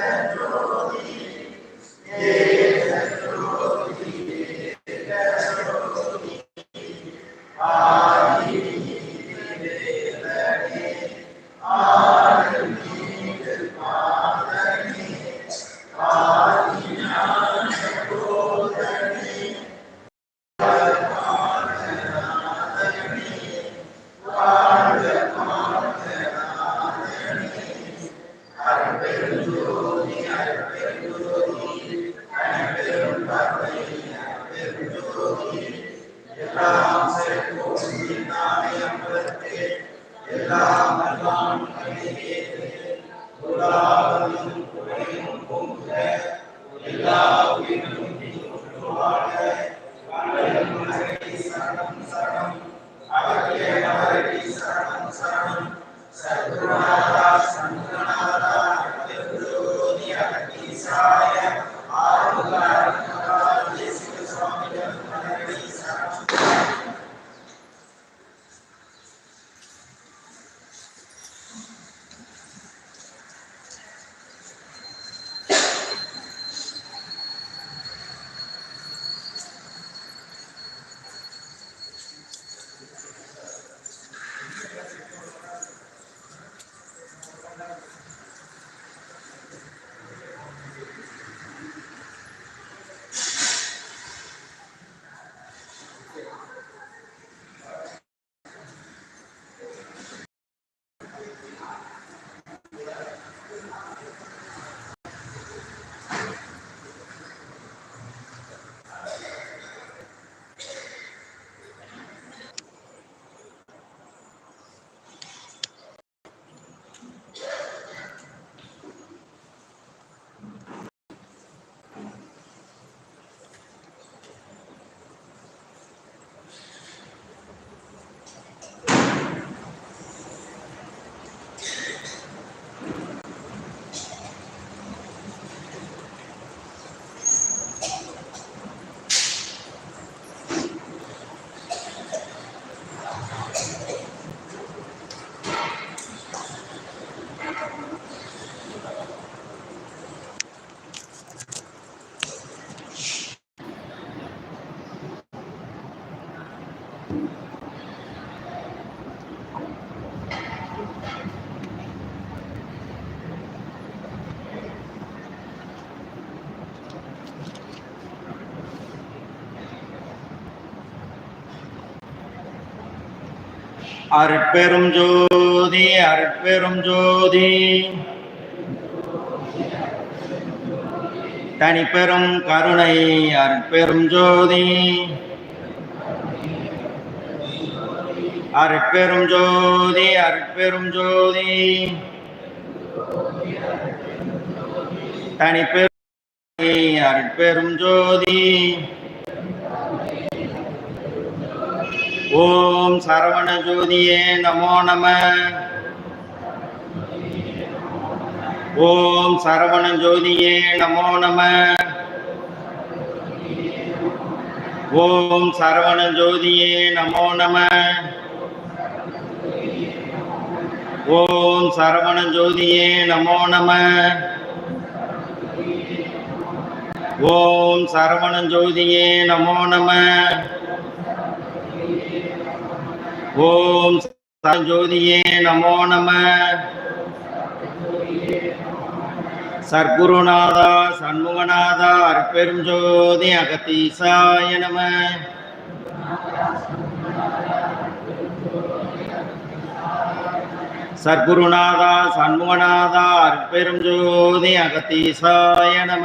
Pedro. அருட்பெரும் ஜோதி அருட்பெரும் ஜோதி. தனிப்பெரும் கருணை அருட்பெரும் ஜோதி. அருட்பெரும் ஜோதி அருட்பெரும் ஜோதி. தனிப்பெரும் அருட்பெரும் ஜோதி. ஓ சரவண ஜோதியே நமோ நம. ஓம் சரவண ஜோதியே நமோ நம. ஓம் சரவண ஜோதியே நமோ நம. ஓம் சரவண ஜோதியே நமோ நம. ஓம் சரவண ஜோதியே நமோ நம. ஓம் ஜோதியே நமோ நம. சர்க்குருநாதா சண்முகநாதா அற்பெரும் ஜோதி அகத்தீசாய நம. சர்க்குருநாதா சண்முகநாதா அற்பெரும் ஜோதி அகத்தீசாய நம.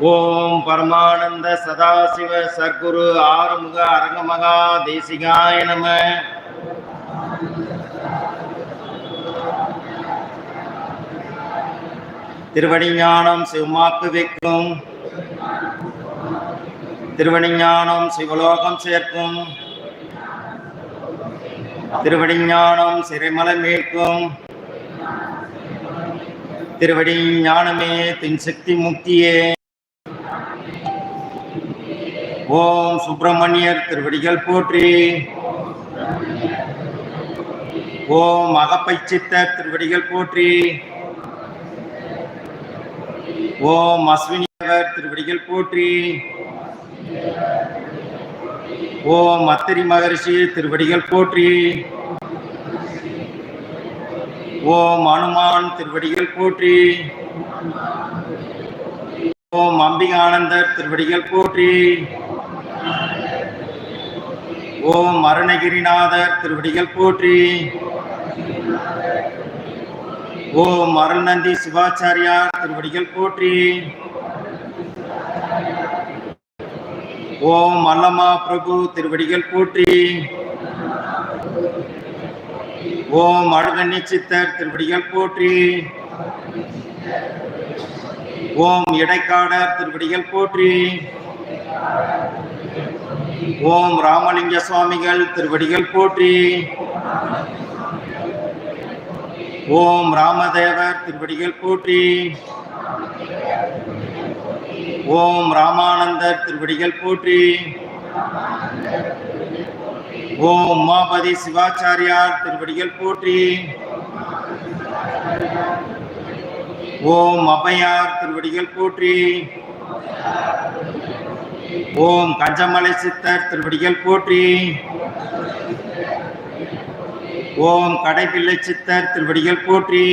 ஓம் பரமானந்த சதாசிவ சர்க்குரு ஆறுமுக அரங்கமகா தேசிகாய நம. திருவடிஞானம் சிவமாக்கு வைக்கும். திருவடிஞானம் சிவலோகம் சேர்க்கும். திருவடிஞானம் சிறைமலை மீட்கும் திருவடி ஞானமே தின் சக்தி முக்தியே. ஓம் சுப்பிரமணியர் திருவடிகள் போற்றி. ஓம் அகப்பை சித்தர் திருவடிகள் போற்றி. ஓம் அஸ்வினியவர் திருவடிகள் போற்றி. ஓம் அத்திரி மகரிஷி திருவடிகள் போற்றி. ஓம் அனுமான் திருவடிகள் போற்றி. ஓம் அம்பிகானந்தர் திருவடிகள் போற்றி. ஓம் அருணகிரிநாதர் திருவடிகள் போற்றி. ஓம் அருள்நந்தி சிவாச்சாரியார் திருவடிகள் போற்றி. ஓம் அல்லமா பிரபு திருவடிகள் போற்றி. ஓம் அழகண்ணி சித்தர் திருவடிகள் போற்றி. ஓம் இடைக்காடர் திருவடிகள் போற்றி. ஓம் ராமலிங்க சுவாமிகள் திருவடிகள் போற்றி. ஓம் ராமதேவர் திருவடிகள் போற்றி. ஓம் ராமானந்தர் திருவடிகள் போற்றி. ஓம் உமாபதி சிவாச்சாரியார் திருவடிகள் போற்றி. ஓம் அபயார் திருவடிகள் போற்றி. ஓம் கஞ்சமலை சித்தர் திருவடிகள் போற்றி. ஓம் கடைப்பிள்ளை சித்தர் திருவடிகள் போற்றி.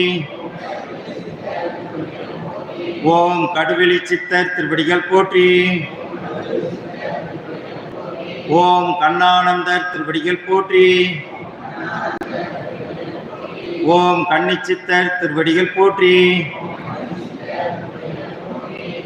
ஓம் கடுவெளி சித்தர் திருவடிகள் போற்றி. ஓம் கண்ணானந்தர் திருவடிகள் போற்றி. ஓம் கன்னிச்சித்தர் திருவடிகள் போற்றி.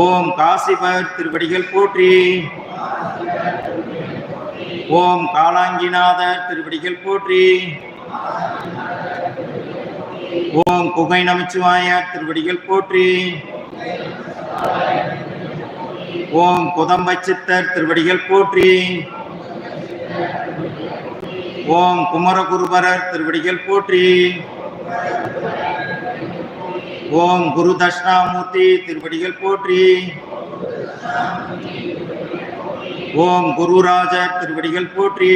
ஓம் காசிபர் திருவடிகள் போற்றி. ஓம் காலாங்கிநாதர் திருவடிகள் போற்றி. ஓம் குகை நமச்சிவாயர் திருவடிகள் போற்றி. ஓம் குதம்பச்சித்தர் திருவடிகள் போற்றி. ஓம் குமரகுருபரர் திருவடிகள் போற்றி. ஓம் குரு தட்சிணாமூர்த்தி திருவடிகள் போற்றி. ஓம் குருராஜர் திருவடிகள் போற்றி.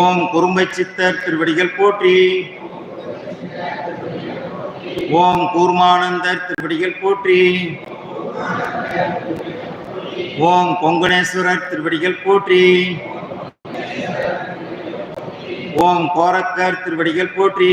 ஓம் குறும்பை சித்தர் திருவடிகள் போற்றி. ஓம் கூர்மானந்தர் திருவடிகள் போற்றி. ஓம் கொங்கணேஸ்வரர் திருவடிகள் போற்றி. ஓம் கோரக்கர் திருவடிகள் போற்றி.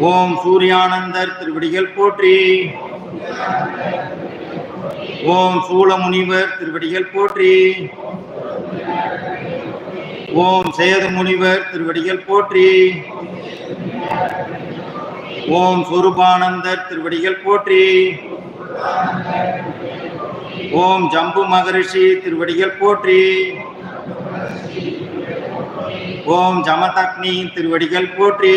ஓம் சூர்யானந்தர் திருவடிகள் போற்றி. ஓம் சூலமுனிவர் திருவடிகள் போற்றி. ஓம் சேது முனிவர் திருவடிகள் போற்றி. ஓம் சொருபானந்தர் திருவடிகள் போற்றி. ஓம் ஜம்பு மகரிஷி திருவடிகள் போற்றி. ஓம் ஜமதக்னி திருவடிகள் போற்றி.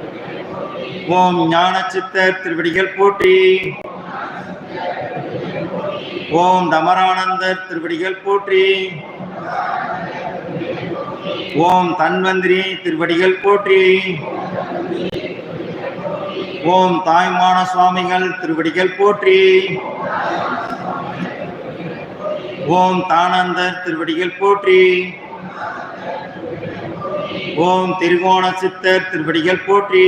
ஓம் ஞான சித்தர் திருவடிகள் போற்றி. ஓம் தமரானந்தர் திருவடிகள் போற்றி. ஓம் தன்வந்திரி திருவடிகள் போற்றி. ஓம் தாய்மான சுவாமிகள் திருவடிகள் போற்றி. ஓம் தானந்தர் திருவடிகள் போற்றி. ஓம் திருகோண சித்தர் திருவடிகள் போற்றி.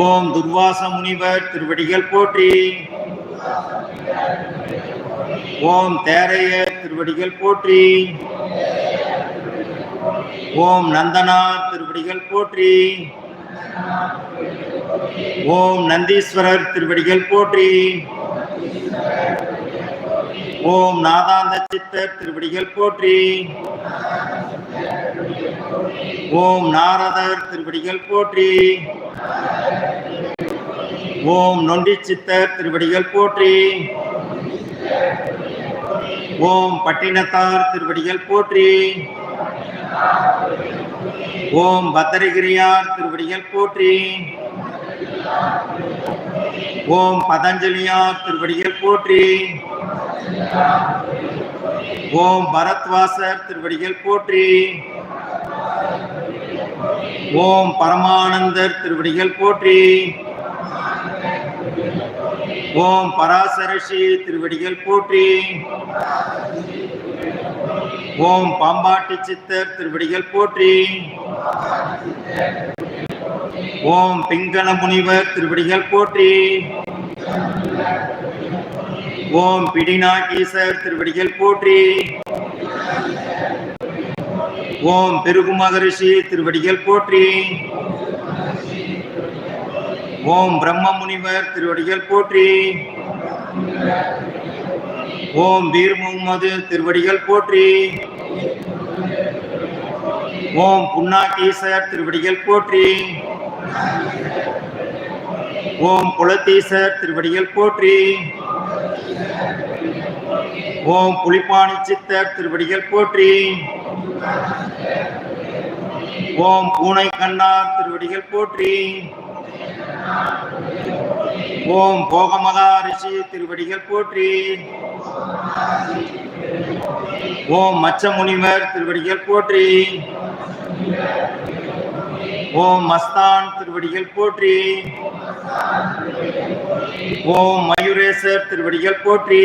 ஓம் துர்வாச முனிவர் திருவடிகள் போற்றி. ஓம் தேரையர் திருவடிகள் போற்றி. ஓம் நந்தனார் திருவடிகள் போற்றி. ஓம் நந்தீஸ்வரர் திருவடிகள் போற்றி. ஓம் நாதாந்த சித்தர் திருவடிகள் போற்றி. ஓம் நாரதர் திருவடிகள் போற்றி. ஓம் நொண்டி சித்தர் திருவடிகள் போற்றி. ஓம் பட்டினத்தார் திருவடிகள் போற்றி. ஓம் பத்திரகிரியார் திருவடிகள் போற்றி. ஓம் பதஞ்சலியார் திருவடிகள் போற்றி. ஓம் பரத்வாசர் திருவடிகள் போற்றி. ஓம் பரமானந்தர் திருவடிகள் போற்றி. ஓம் பராசரஷி திருவடிகள் போற்றி. ஓம் பாம்பாட்டி சித்தர் திருவடிகள் போற்றி. ஓம் பிங்கல முனிவர் திருவடிகள் போற்றி. ஓம் பிடிநாகீசர் திருவடிகள் போற்றி. ஓம் பெருகுமகரிஷி திருவடிகள் போற்றி. ஓம் பிரம்ம முனிவர் திருவடிகள் போற்றி. ஓம் வீர் முகமது திருவடிகள் போற்றி. ஓம் புன்னாகீசர் திருவடிகள் போற்றி. ஓம் குலத்தீசர் திருவடிகள் போற்றி. ஓம் புலிப்பாணி சித்தர் திருவடிகள் போற்றி. ஓம் பூனை கண்ணார் திருவடிகள் போற்றி. ஓம் போகமகா ரிஷி திருவடிகள் போற்றி. ஓம் மச்ச முனிவர் திருவடிகள் போற்றி. ஓம் மஸ்தான் திருவடிகள் போற்றி. ஓம் மயூரேசர் திருவடிகள் போற்றி.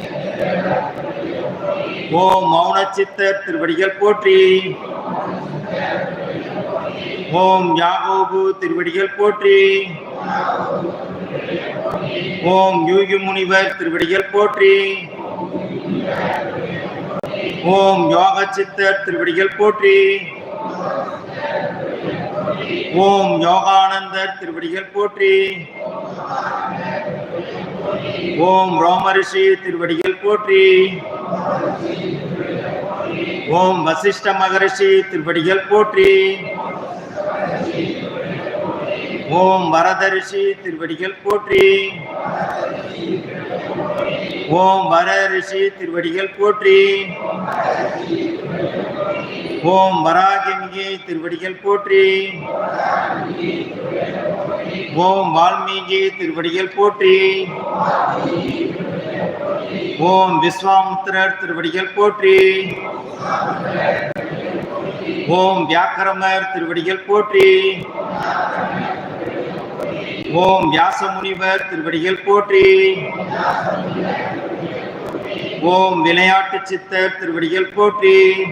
ஓம் மௌன சித்தர் திருவடிகள் போற்றி. ஓம் யாகோபு திருவடிகள் போற்றி. ஓம் யூகி முனிவர் திருவடிகள் போற்றி. ஓம் யோக சித்தர் திருவடிகள் போற்றி. ஓம் யோகானந்தர் திருவடிகள் போற்றி. ஓம் ரோமரிஷி திருவடிகள் போற்றி. ஓம் வசிஷ்ட மகரிஷி திருவடிகள் போற்றி. ஓம் வரதரிஷி திருவடிகள் போற்றி. ஓம் வர ரிஷி திருவடிகள் போற்றி. ஓம் வராகிமிகை திருவடிகள் போற்றி. ஓம் வால்மீகி திருவடிகள் போற்றி. ஓம் விஸ்வாமுத்திரர் திருவடிகள் போற்றி. ஓம் வியாக்கரமர் திருவடிகள் போற்றி. ஓம் வியாசமுனிவர் திருவடிகள் போற்றி. ஓம் விளையாட்டு சித்தர் திருவடிகள் போற்றி.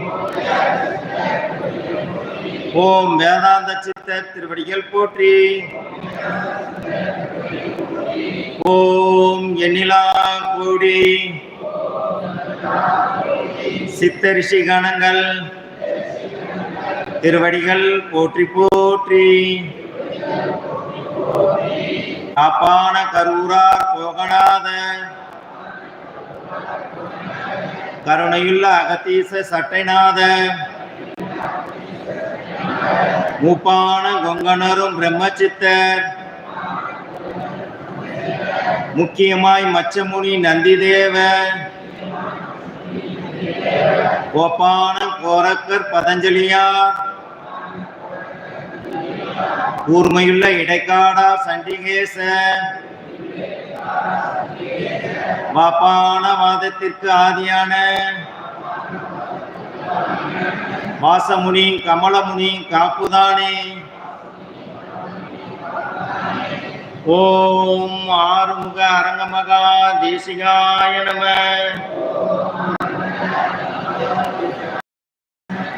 ஓம் வேதாந்த சித்தர் திருவடிகள் போற்றி. ஓம் எண்ணிலா கோடி. சித்த ரிஷி கணங்கள். திருவடிகள் போற்றி போற்றி. காப்பான கரூரார் போகநாத கருணையுள்ள அகத்தீச சட்டைநாத. மூப்பான கொங்கனரும் பிரம்மச்சித்தர். முக்கியமாய் மச்சமுனி நந்திதேவர். கோப்பான கோரக்கர் பதஞ்சலியார். கூர்மையுள்ள இடைக்காடா சண்டிகேச வாப்பான வாதத்திற்கு ஆதியான வாசமுனி கமலமுனி காப்புதானே. ஓம் ஆறுமுக அரங்கமகா தேசிகாய நம.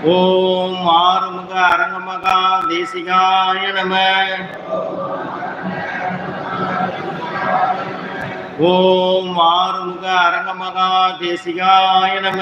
ஓம் ஆறுமுக அரங்கமகா தேசிகாய நம. ஓம் ஆறுமுக அரங்கமகா தேசிகாய நம.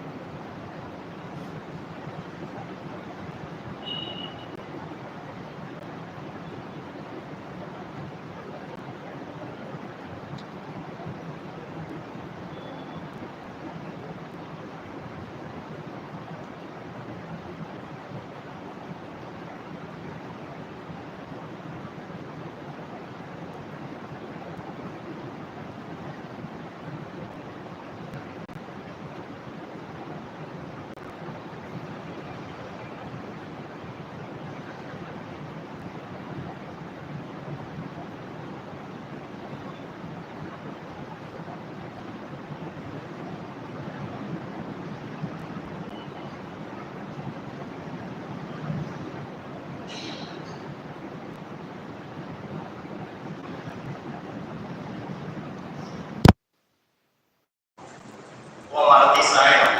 மரத்தை சாயம்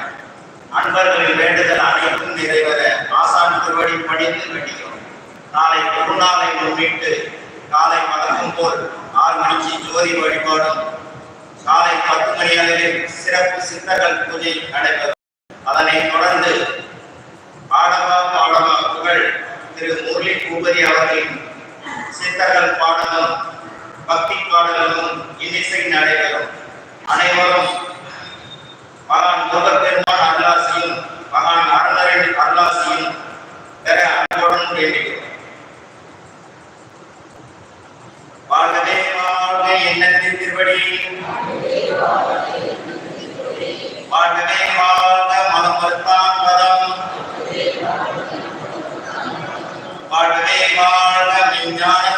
அன்பர்களின் வேண்டுதல் அனைத்தும் நிறைவேற ஆசான் திருவடி படிந்து வேண்டியும். நாளை திருநாளை முன்னிட்டு காலை வழக்கம் போல் ஆறு மணிக்கு ஜோதி வழிபாடும். காலை பத்து மணி அளவில் சிறப்பு சித்தர்கள் பூஜை நடைபெறும். அதனை தொடர்ந்து பாடவா பாடவா புகழ் திரு முரளி பூபதி அவர்களின் சித்தர்கள் பாடலும் பக்தி பாடலும் இன்னிசை நடைபெறும். அனைவரும் மகான் முருகப்பெருமான் அருளாசியும் மகான் அருணரின் அருளாசியும் பெற அன்புடன் வாழ்க எண்ணத்தின் திருவடி? வாழ்க பதம் வாழ்கவே வாழ்க விஞ்ஞான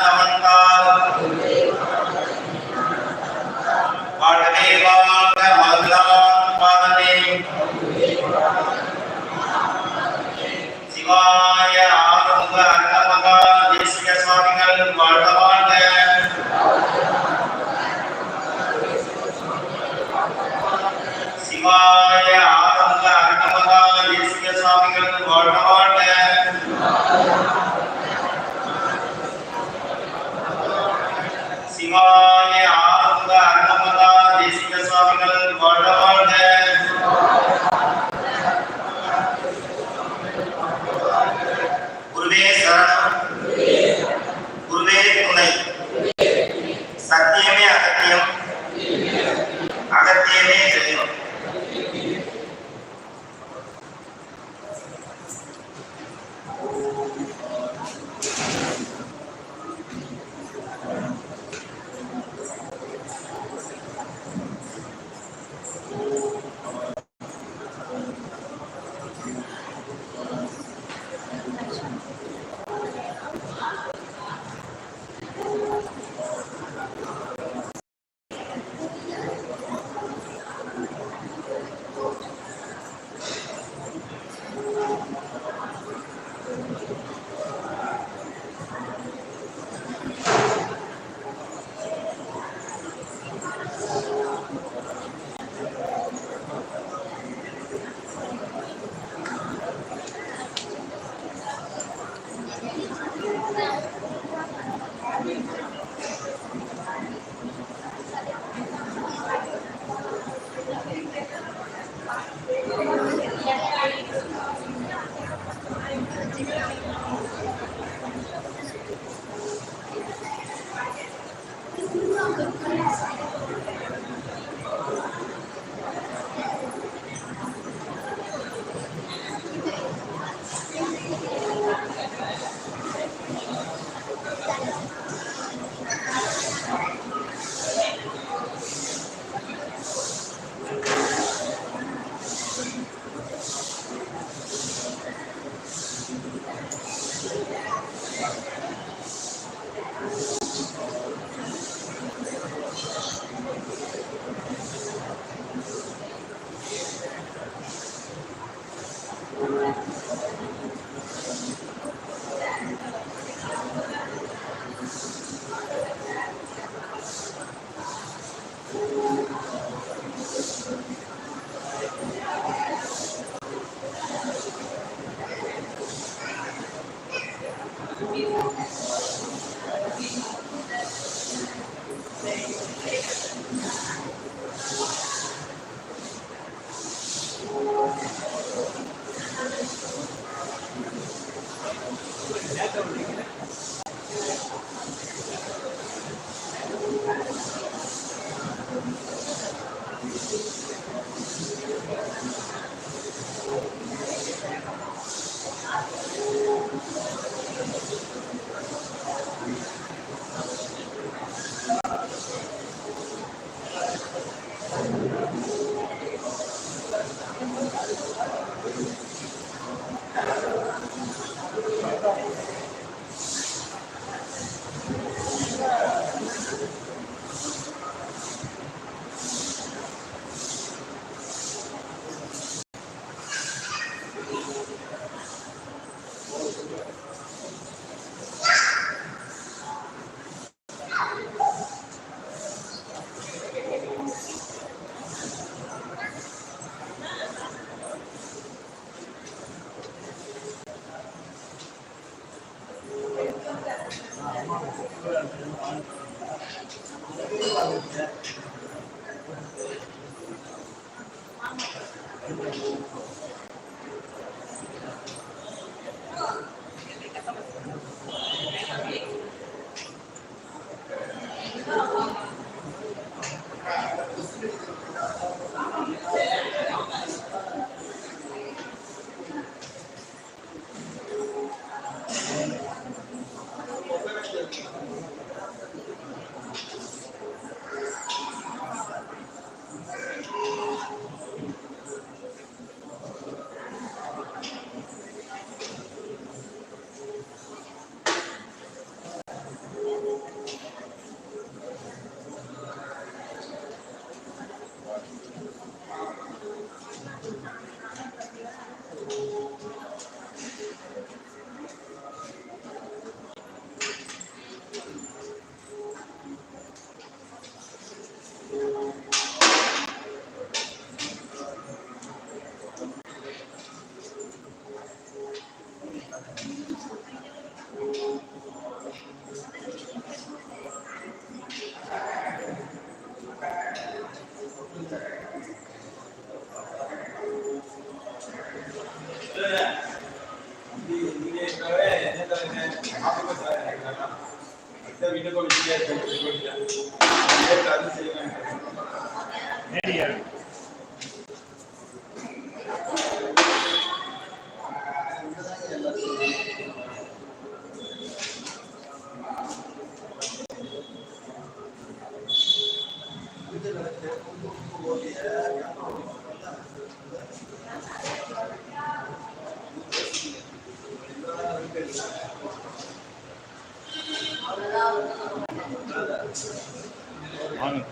வாங்க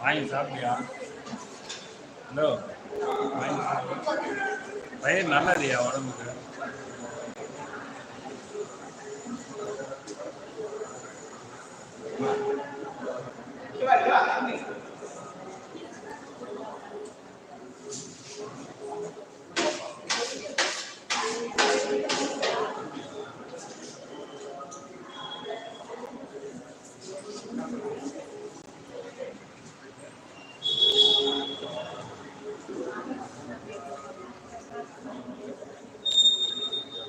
வாங்கி சாப்பிட்டியா ஹலோ வாங்கி சாப்பிடு பயிர் நல்லதுயா உடம்புக்கு